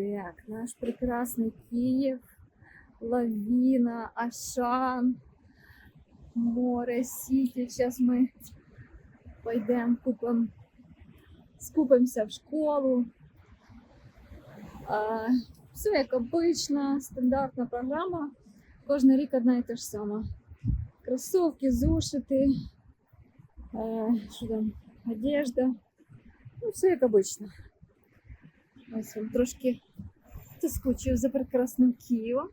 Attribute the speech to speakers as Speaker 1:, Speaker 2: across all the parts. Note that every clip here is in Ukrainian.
Speaker 1: Так, наш прекрасный Киев, лавина, Ашан, море, Сити. Сейчас мы пойдем купим, скупимося в школу. А, все як обично, стандартна програма. Кожен рік одна і те ж сама. Кросовки, зошити, е, що там, одежда. Ну, все як обично. Ось вам трошки заскучив за прекрасним Києвом.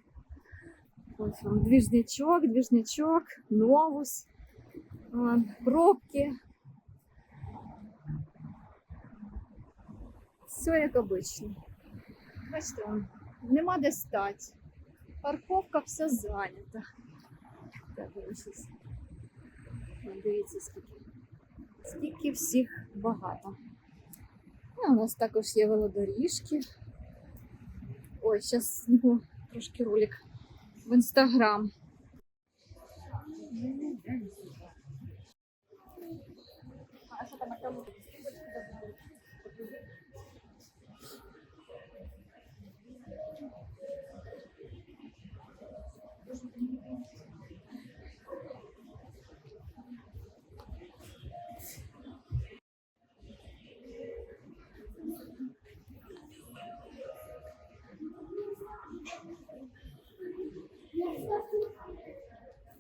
Speaker 1: Ось вам двіжнячок, двіжнячок, новус, пробки. Все як обично. Бачите, вон, нема де стати. Парковка вся зайнята. Так, Дивіться, скільки. Скільки всіх багато. Ну, у нас також є велодоріжки. Ой, зараз ну, трошки ролик в інстаграм.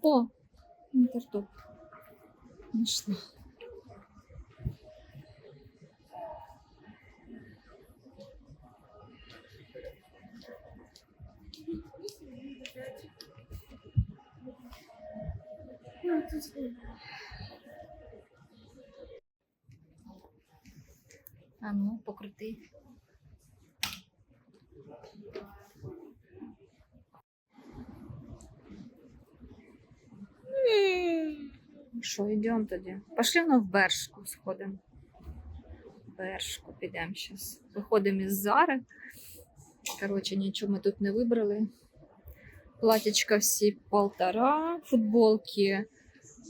Speaker 1: О, інтертоп. Знайшла. А ну, покрути. Що, йдемо тоді? Пошли ну, в Бершку сходимо. В Бершку підемо зараз. Виходимо із Зари. Коротше, нічого ми тут не вибрали. Платічка всі полтора, футболки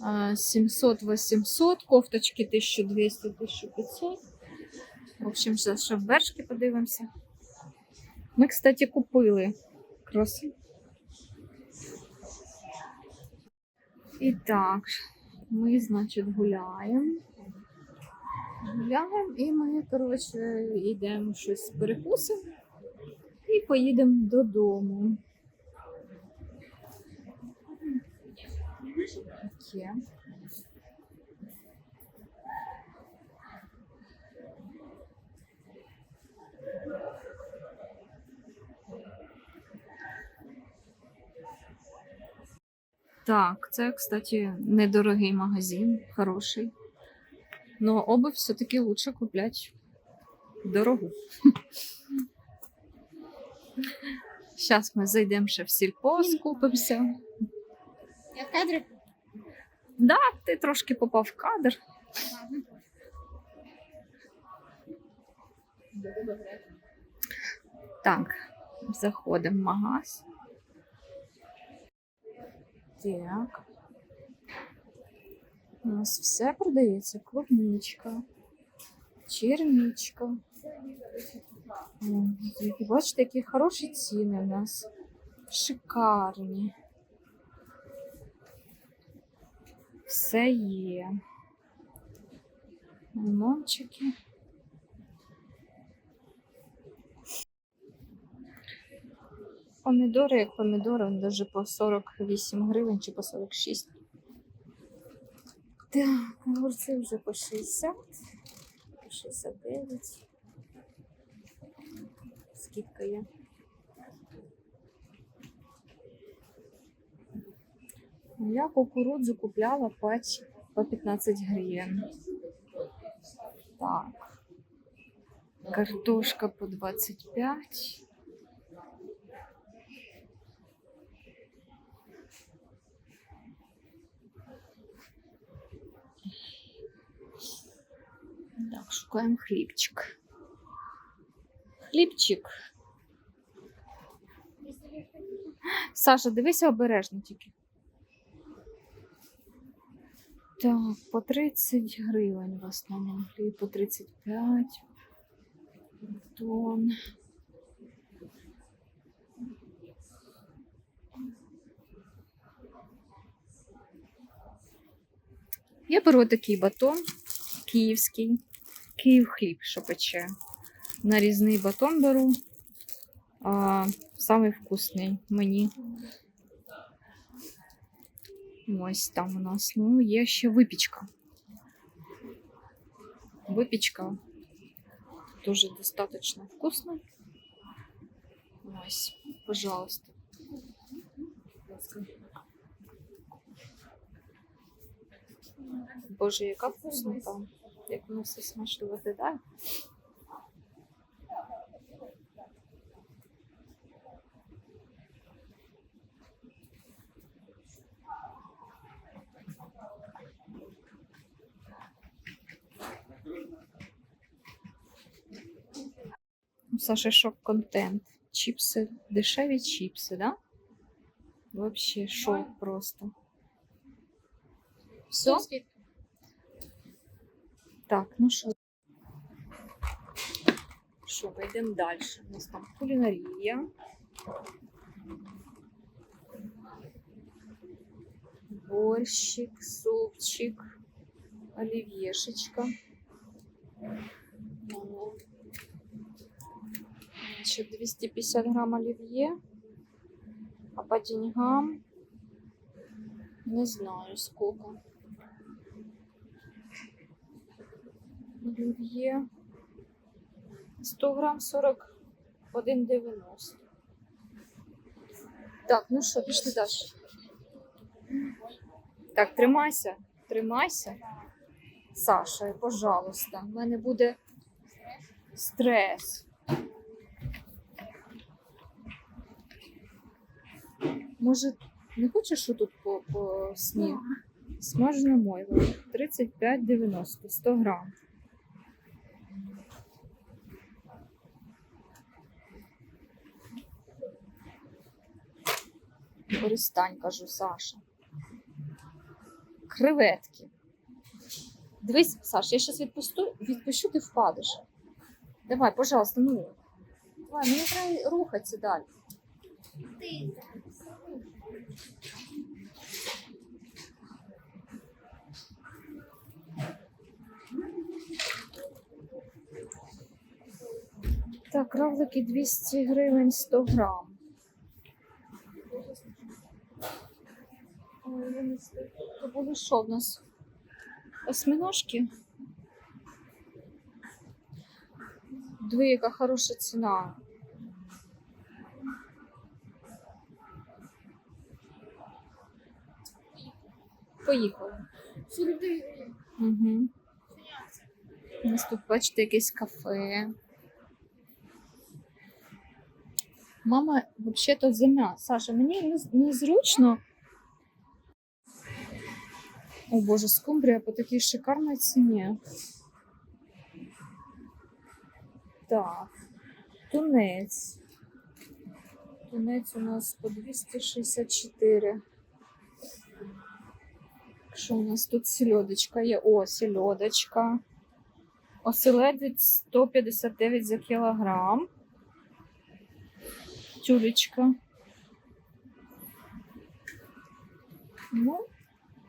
Speaker 1: 700-800, кофточки 1200-1500. В общем, ще в Бершки подивимося. Ми, кстати, купили кроси. І так, ми, значить, гуляємо. Гуляємо і ми, коротше, йдемо щось перекусимо і поїдемо додому. Таке. Так, це, кстати, недорогий магазин, хороший. Но обувь все-таки лучше куплять дорогу. Зараз ми зайдемо ще в сільпо, скупимося.
Speaker 2: Я в кадрі?
Speaker 1: Да, ти трошки попав в кадр. Так, заходимо в магаз. Так. У нас все продається. Клубничка, черничка. Бачите, які хороші ціни у нас. Шикарні. Все є. Лимончики. Помідори, як помідори, даже по 48 гривень чи по 46. Так, огурці вже по 60, по 69. Скільки є? Я кукурудзу купляла пач по 15 гривень. Так. Картошка по 25. шукаємо хлібчик. Хлібчик. Саша, дивися обережно тільки. Так, по 30 гривень в основному, і по 35 тон. Я беру такий батон київський. Київ хліб, що пече. Нарізний батон беру. А, самий вкусний мені. Ось там у нас. Ну, є ще випічка. Випічка дуже достаточно вкусна. Ось, пожалуйста. Боже, яка вкуснота. Як воно все смачно виглядає. У Саши шок контент. Чіпси, дешеві чіпси, да? Вообще шок просто. Все? Так, ну що? Що, пойдемо далі. У нас там кулінарія. Борщик, супчик, оливьешечка. Ну, Значит, 250 грамм оливье. А по деньгам не знаю сколько. Оливье 100 грамм 41,90. Так, ну що, пішли далі. Так, тримайся, тримайся. Саша, пожалуйста, в мене буде стрес. Може, не хочеш що тут по, по сні? Смажена мойва. 35,90, 100 грам. Перестань, кажу, Саша. Креветки. Дивись, Саш, я зараз відпусту, відпущу, ти впадеш. Давай, пожалуйста, ну. Давай, мені треба рухатися далі. Так, равлики 200 гривень 100 грам. То були що в нас? Осьминожки? Диви, яка хороша ціна. Поїхали. Угу. У нас тут, бачите, якесь кафе. Мама взагалі-то за м'ясо. Саша, мені не- незручно. О боже, скумбрія по такій шикарній ціні. Так, тунець. Тунець у нас по 264. Що у нас тут сельодочка є? О, сельодочка. Оселедець 159 за кілограм. Тюлечка. Ну,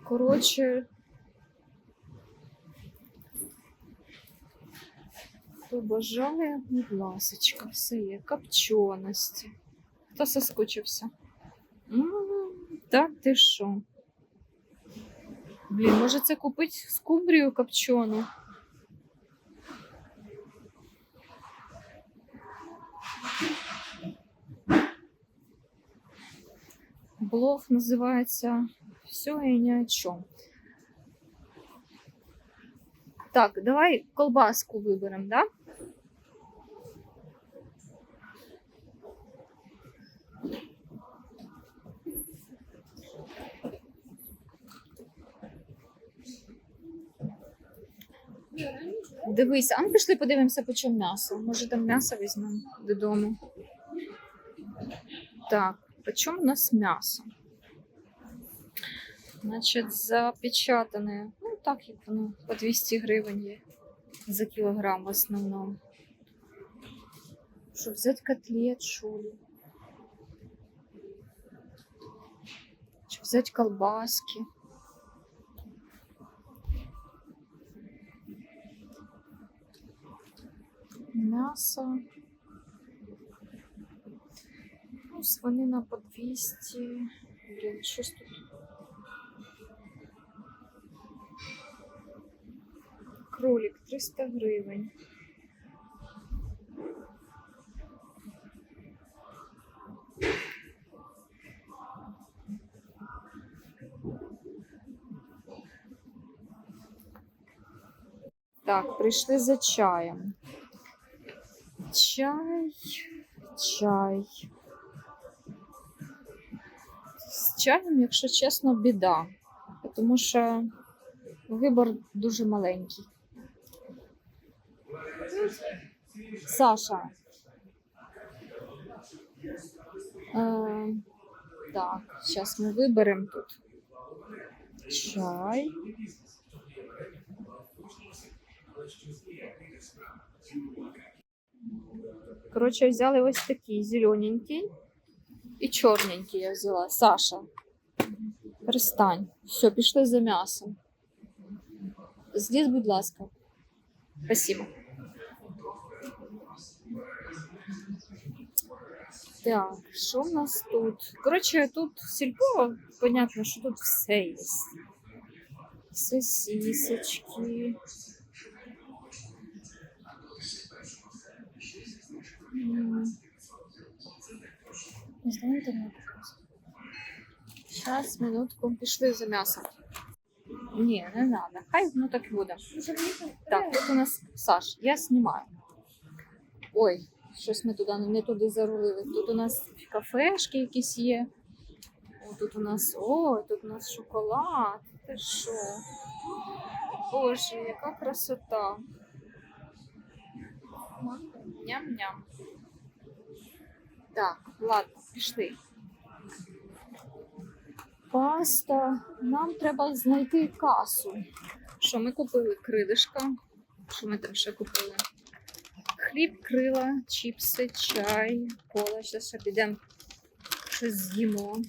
Speaker 1: коротше. Хто бажає, будь ласочка, все є. Копченості. Хто соскучився? М, Так, ти що? Блін, може це купити скумбрію копчену? Блог називається Все і ні о чому. Так, давай колбаску виберемо, да? Дивись, а ну пішли подивимося, по чому м'ясо. Може там м'ясо візьмемо додому. Так, по чому у нас м'ясо? Значить, запечатане. Ну, так як воно по 200 гривень є за кілограм в основному. Що взяти котлет, що ли? Чи взяти колбаски? М'ясо. Ну, свинина по 200. Блін, щось тут Кролик 300 гривень. Так, прийшли за чаєм. Чай, чай. З чаєм, якщо чесно, біда. Тому що вибор дуже маленький. Саша. Е, так, зараз ми виберемо тут чай. Коротше, взяли ось такий зелененький і чорненький я взяла. Саша. Перестань. Все, пішли за м'ясом. Зліз, будь ласка. Спасибо. Так, що в нас тут? Коротше, тут сільпо, понятно, що тут все є. Сосисочки. М. Не знаю, там Зараз, минутку, пішли за м'ясом. Ні, не треба. Хай воно так буде. Так, тут у нас Саш, я знімаю. Ой, щось ми туди не туди зарулили. Тут у нас кафешки якісь є. О, тут у нас о, тут у нас шоколад. Ти що? Боже, яка красота. Ням-ням. Так, ладно, пішли. Паста. Нам треба знайти касу. Що ми купили? Крилишка. Що ми там ще купили? Хліб, крила, чіпси, чай, кола. Зараз ще підемо щось з'їмо.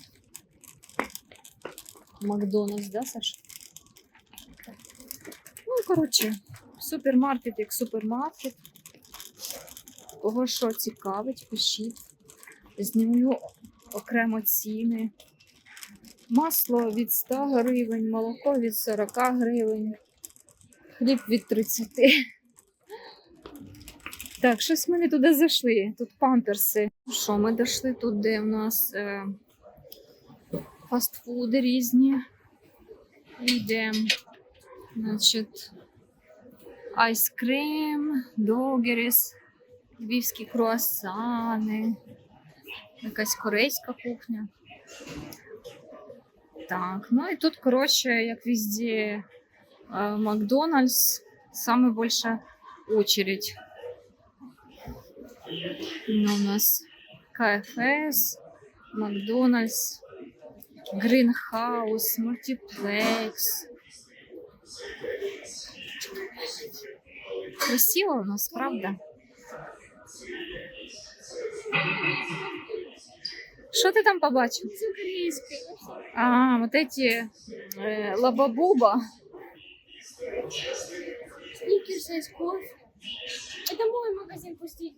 Speaker 1: Макдональдс, да, Саш? Ну, коротше, супермаркет як супермаркет. Кого що цікавить, пишіть. Знімлю окремо ціни. Масло від 100 гривень, молоко від 40 гривень, хліб від 30. Так, щось ми не туди зайшли. Тут памперси. Що, ми дійшли тут, де в нас е, фастфуди різні. Йдемо. Значить, айскрим, догеріс, львівські круасани, якась корейська кухня. Так, ну і тут, коротше, як везде, е, Макдональдс, саме більша очередь. Ну, у нас КФС, Макдональдс, Грінхаус, Мультиплекс. Красиво у нас, правда? Що ти там побачив? А, вот эти э, лабабуба.
Speaker 2: Сникерс, есть кофе. Это мой магазин, пустить.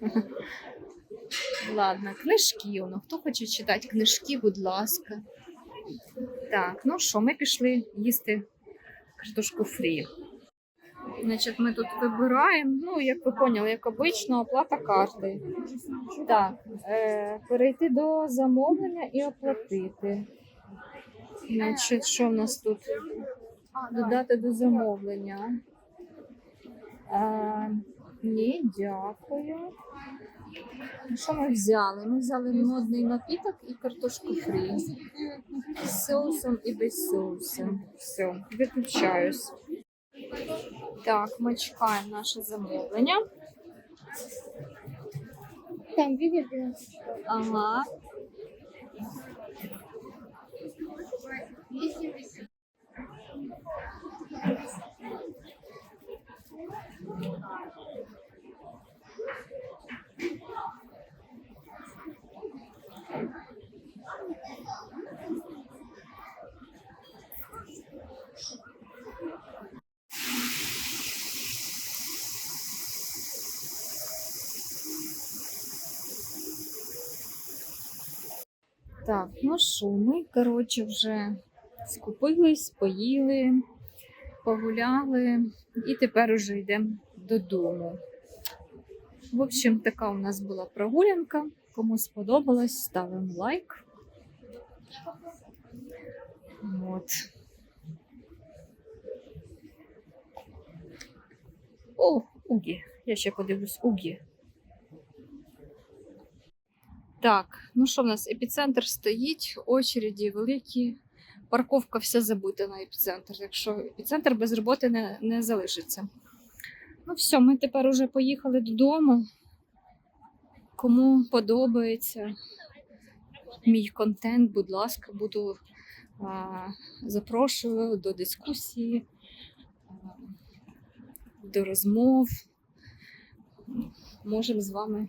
Speaker 1: Ладно, книжки. Ну, хто хоче читати книжки, будь ласка. Так, ну що, ми пішли їсти картошку фрі. Значить, ми тут вибираємо, ну, як ви поняли, як обично, оплата карти. Так, е, перейти до замовлення і оплатити. Значить, що в нас тут? Додати до замовлення. Ні, дякую. Ну, що ми взяли? Ми взяли модний напіток і картошку фрі. З соусом і без соусу. Все, виключаюсь. Так, ми чекаємо наше замовлення.
Speaker 2: Там відео.
Speaker 1: Ага. Що, ми, коротше, вже скупились, поїли, погуляли і тепер уже йдемо додому. В общем, така у нас була прогулянка. Кому сподобалось, ставимо лайк. От. О, Угі. Я ще подивлюсь Угі. Так, ну що в нас? Епіцентр стоїть, очереді великі. Парковка вся забита на епіцентр. Так що епіцентр без роботи не, не залишиться. Ну, все, ми тепер уже поїхали додому. Кому подобається мій контент, будь ласка, буду а, запрошую до дискусії, а, до розмов. Можемо з вами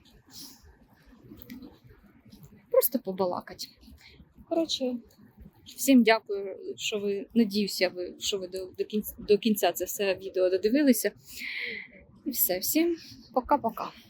Speaker 1: просто побалакати. Коротше, всім дякую, що ви надіюся, ви, що ви до, до, кінця, до кінця це все відео додивилися. І все, всім пока-пока.